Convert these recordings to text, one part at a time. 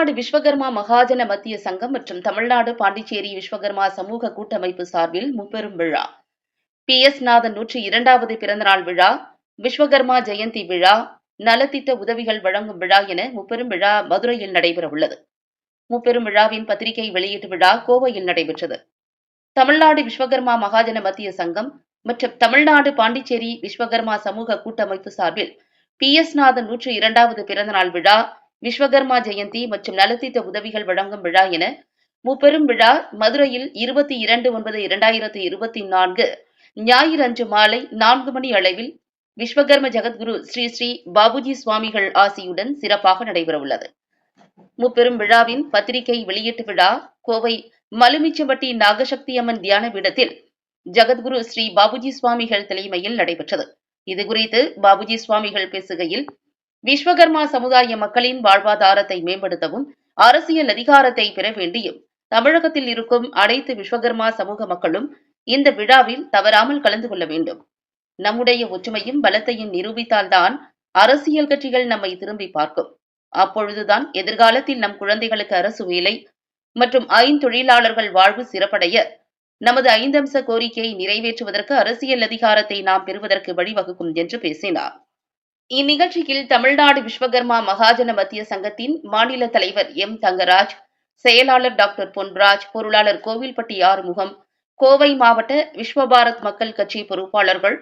தமிழ்நாடு விஸ்வகர்மா மகாஜன மத்திய சங்கம் மற்றும் தமிழ்நாடு பாண்டிச்சேரி விஸ்வகர்மா சமூக கூட்டமைப்பு சார்பில் முப்பெரும் விழா. பி. எஸ். நாதன் நூற்றி இரண்டாவது பிறந்தநாள் விழா விஸ்வகர்மா ஜெயந்தி விழா நலத்திட்ட உதவிகள் வழங்கும் விழா என முப்பெரும் விழா மதுரையில் நடைபெறவுள்ளது. முப்பெரும் விழாவின் பத்திரிகை வெளியீட்டு விழா கோவையில் நடைபெற்றது. தமிழ்நாடு விஸ்வகர்மா மகாஜன மத்திய சங்கம் மற்றும் தமிழ்நாடு பாண்டிச்சேரி விஸ்வகர்மா சமூக கூட்டமைப்பு சார்பில் பி. எஸ். நாதன் நூற்றி இரண்டாவது பிறந்தநாள் விழா விஸ்வகர்மா ஜெயந்தி மற்றும் நலத்திட்ட உதவிகள் வழங்கும் விழா என முப்பெரும் விழா மதுரையில் இருபத்தி இரண்டு ஒன்பது இரண்டாயிரத்தி இருபத்தி நான்கு ஞாயிறன்று மாலை நான்கு மணி அளவில் விஸ்வகர்ம ஜெகத்குரு ஸ்ரீ ஸ்ரீ பாபுஜி சுவாமிகள் ஆசியுடன் சிறப்பாக நடைபெறவுள்ளது. முப்பெரும் விழாவின் பத்திரிகை வெளியீட்டு விழா கோவை மலுமிச்சம்பட்டி நாகசக்தி அம்மன் தியான பீடத்தில் ஜெகத்குரு ஸ்ரீ பாபுஜி சுவாமிகள் தலைமையில் நடைபெற்றது. இதுகுறித்து பாபுஜி சுவாமிகள் பேசுகையில் விஸ்வகர்மா சமுதாய மக்களின் வாழ்வாதாரத்தை மேம்படுத்தவும் அரசியல் அதிகாரத்தை பெற வேண்டியும் தமிழகத்தில் இருக்கும் அனைத்து விஸ்வகர்மா சமூக மக்களும் இந்த விழாவில் தவறாமல் கலந்து கொள்ள வேண்டும். நம்முடைய ஒற்றுமையும் பலத்தையும் நிரூபித்தால்தான் அரசியல் கட்சிகள் நம்மை திரும்பி பார்க்கும். அப்பொழுதுதான் எதிர்காலத்தில் நம் குழந்தைகளுக்கு அரசு வேலை மற்றும் ஐந்தொழிலாளர்கள் வாழ்வு சிறப்படைய நமது ஐந்தம்ச கோரிக்கையை நிறைவேற்றுவதற்கு அரசியல் அதிகாரத்தை நாம் பெறுவதற்கு வழிவகுக்கும் என்று பேசினார். இந்நிகழ்ச்சியில் தமிழ்நாடு விஸ்வகர்மா மகாஜன மத்திய சங்கத்தின் மாநில தலைவர் எம் தங்கராஜ் செயலாளர் டாக்டர் பொன்ராஜ் பொருளாளர் கோவில்பட்டி ஆறுமுகம் கோவை மாவட்ட விஸ்வபாரத் மக்கள் கட்சி பொறுப்பாளர்கள்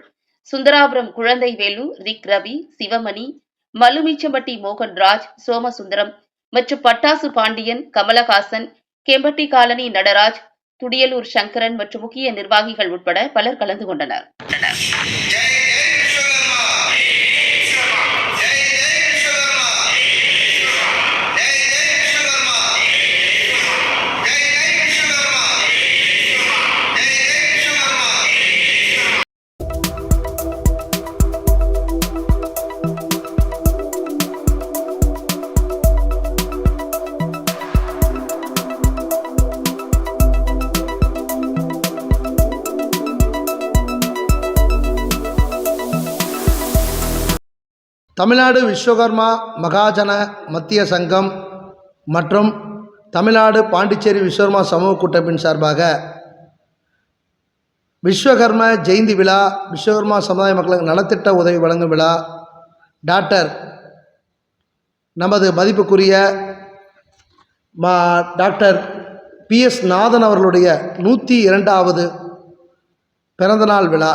சுந்தராபுரம் குழந்தைவேலு ரிக் ரவி சிவமணி மலுமீச்சம்பட்டி மோகன்ராஜ் சோமசுந்தரம் மற்றும் பட்டாசு பாண்டியன் கமலஹாசன் கெம்பட்டி காலனி நடராஜ் துடியலூர் சங்கரன் மற்றும் முக்கிய நிர்வாகிகள் உட்பட பலர் கலந்து கொண்டனர். தமிழ்நாடு விஸ்வகர்மா மகாஜன மத்திய சங்கம் மற்றும் தமிழ்நாடு பாண்டிச்சேரி விஸ்வகர்மா சமூக கூட்டமைப்பின் சார்பாக விஸ்வகர்ம ஜெயந்தி விழா விஸ்வகர்மா சமுதாய மக்களுக்கு நலத்திட்ட உதவி வழங்கும் விழா. டாக்டர் நமது மதிப்புக்குரிய மா டாக்டர் பி எஸ் நாதன் அவர்களுடைய நூற்றி இரண்டாவது பிறந்தநாள் விழா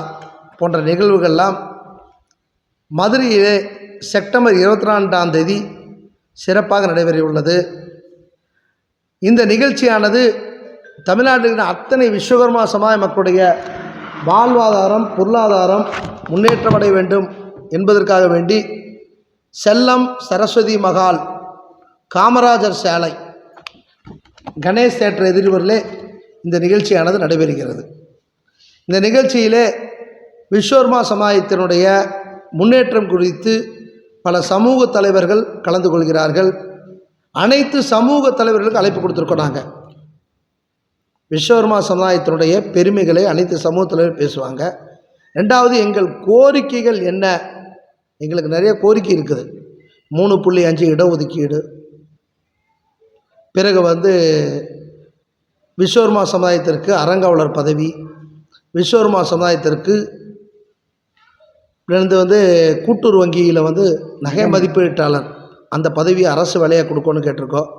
போன்ற நிகழ்வுகள்லாம் மதுரையிலே செப்டம்பர் இருபத்தி ரெண்டாம் தேதி சிறப்பாக நடைபெறவுள்ளது. இந்த நிகழ்ச்சியானது தமிழ்நாட்டில் அத்தனை விஸ்வகர்மா சமுதாய மக்களுடைய வாழ்வாதாரம் பொருளாதாரம் முன்னேற்றமடைய வேண்டும் என்பதற்காக வேண்டி செல்லம் சரஸ்வதி மகால் காமராஜர் சாலை கணேஷ் தேட்டர் எதிர்வரிலே இந்த நிகழ்ச்சியானது நடைபெறுகிறது. இந்த நிகழ்ச்சியிலே விஸ்வகர்மா சமுதாயத்தினுடைய முன்னேற்றம் குறித்து பல சமூக தலைவர்கள் கலந்து கொள்கிறார்கள். அனைத்து சமூக தலைவர்களுக்கு அழைப்பு கொடுத்துருக்கோம் நாங்கள் விஸ்வகர்மா சமுதாயத்தினுடைய பெருமைகளை அனைத்து சமூக தலைவர் பேசுவாங்க. ரெண்டாவது எங்கள் கோரிக்கைகள் என்ன? எங்களுக்கு நிறைய கோரிக்கை இருக்குது. மூணு புள்ளி அஞ்சு இடஒதுக்கீடு. பிறகு வந்து விஸ்வகர்மா சமுதாயத்திற்கு அறங்காவலர் பதவி. விஸ்வகர்மா சமுதாயத்திற்கு இருந்து வந்து கூட்டுறவு வங்கியில் வந்து நகை மதிப்பீட்டாளர் அந்த பதவியை அரசு வேலையாக கொடுக்கணும்னு கேட்டிருக்கோம்.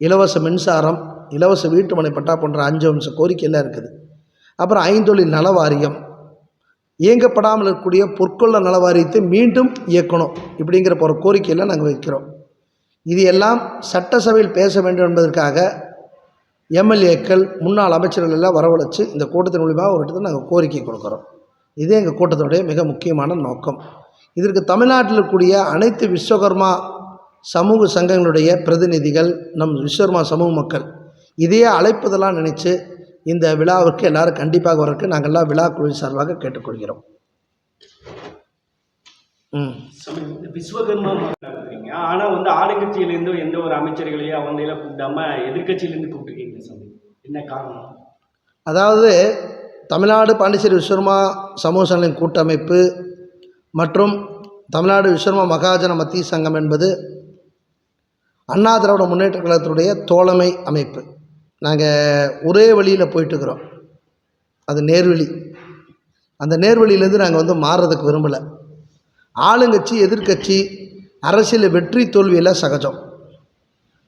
இலவச மின்சாரம் இலவச வீட்டுமனை பட்டா போன்ற அஞ்சு அம்ச கோரிக்கையெல்லாம் இருக்குது. அப்புறம் ஐந்தொழில் நல வாரியம் இயங்கப்படாமல் இருக்கக்கூடிய பொற்கொள்ள நல வாரியத்தை மீண்டும் இயக்கணும் இப்படிங்கிற போகிற கோரிக்கையெல்லாம் நாங்கள் வைக்கிறோம். இது எல்லாம் சட்டசபையில் பேச வேண்டும் என்பதற்காக எம்எல்ஏக்கள் முன்னாள் அமைச்சர்கள் எல்லாம் வரவழைச்சு இந்த கூட்டத்தின் மூலியமாக ஒரு இடத்துல நாங்கள் கோரிக்கை கொடுக்குறோம். இதே எங்கள் கூட்டத்தினுடைய மிக முக்கியமான நோக்கம். இதற்கு நாட்டில் இருக்கக்கூடிய அனைத்து விஸ்வகர்மா சமூக சங்கங்களுடைய பிரதிநிதிகள் நம் விஸ்வகர்மா சமூக மக்கள் இதையே அழைப்பதெல்லாம் நினச்சி இந்த விழாவிற்கு எல்லாரும் கண்டிப்பாக வரக்கு நாங்கள்லாம் விழா குழு சார்பாக கேட்டுக்கொள்கிறோம். விஸ்வகர்மா இருக்கிறீங்க ஆனா வந்து ஆளுங்கட்சியிலேருந்து எந்த ஒரு அமைச்சர்களையும் அவங்களையும் கூப்பிடாம எதிர்கட்சியிலேருந்து கூப்பிட்டுருக்கீங்க என்ன காரணம்? அதாவது தமிழ்நாடு பாண்டிச்சேரி விஸ்வர்மா சமூக சங்கங்களின் கூட்டமைப்பு மற்றும் தமிழ்நாடு விஸ்வர்மா மகாஜன மத்திய சங்கம் என்பது அண்ணா திராவிட முன்னேற்ற கழகத்தினுடைய தோழமை அமைப்பு. நாங்கள் ஒரே வழியில் போயிட்டுருக்குறோம். அது நேர்வழி. அந்த நேர்வழியிலேருந்து நாங்கள் வந்து மாறுறதுக்கு விரும்பலை. ஆளுங்கட்சி எதிர்க்கட்சி அரசியல் வெற்றி தோல்வியில் சகஜம்.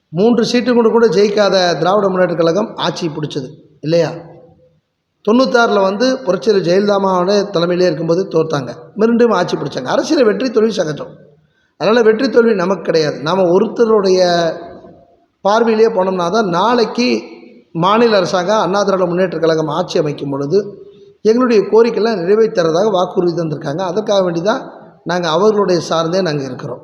மூன்று சீட்டு கொண்டு கூட ஜெயிக்காத திராவிட முன்னேற்ற கழகம் ஆட்சி பிடிச்சது. இல்லையா? தொண்ணூத்தாறில் வந்து புரட்சியர் ஜெயலலிதாமாவோட தலைமையிலே இருக்கும்போது தோற்றாங்க மீண்டும் ஆட்சி பிடிச்சாங்க. அரசியல் வெற்றி தோல்வி சகஜம். அதனால் வெற்றி தோல்வி நமக்கு கிடையாது. நாம் ஒருத்தருடைய பார்வையிலே போனோம்னா தான் நாளைக்கு மாநில அரசாங்கம் அண்ணா திராவிட முன்னேற்ற கழகம் ஆட்சி அமைக்கும் பொழுது எங்களுடைய கோரிக்கைலாம் நிறைவேற்றுறதாக வாக்குறுதி தந்திருக்காங்க. அதற்காக வேண்டி தான் நாங்கள் அவர்களுடைய சார்ந்தே நாங்கள் இருக்கிறோம்.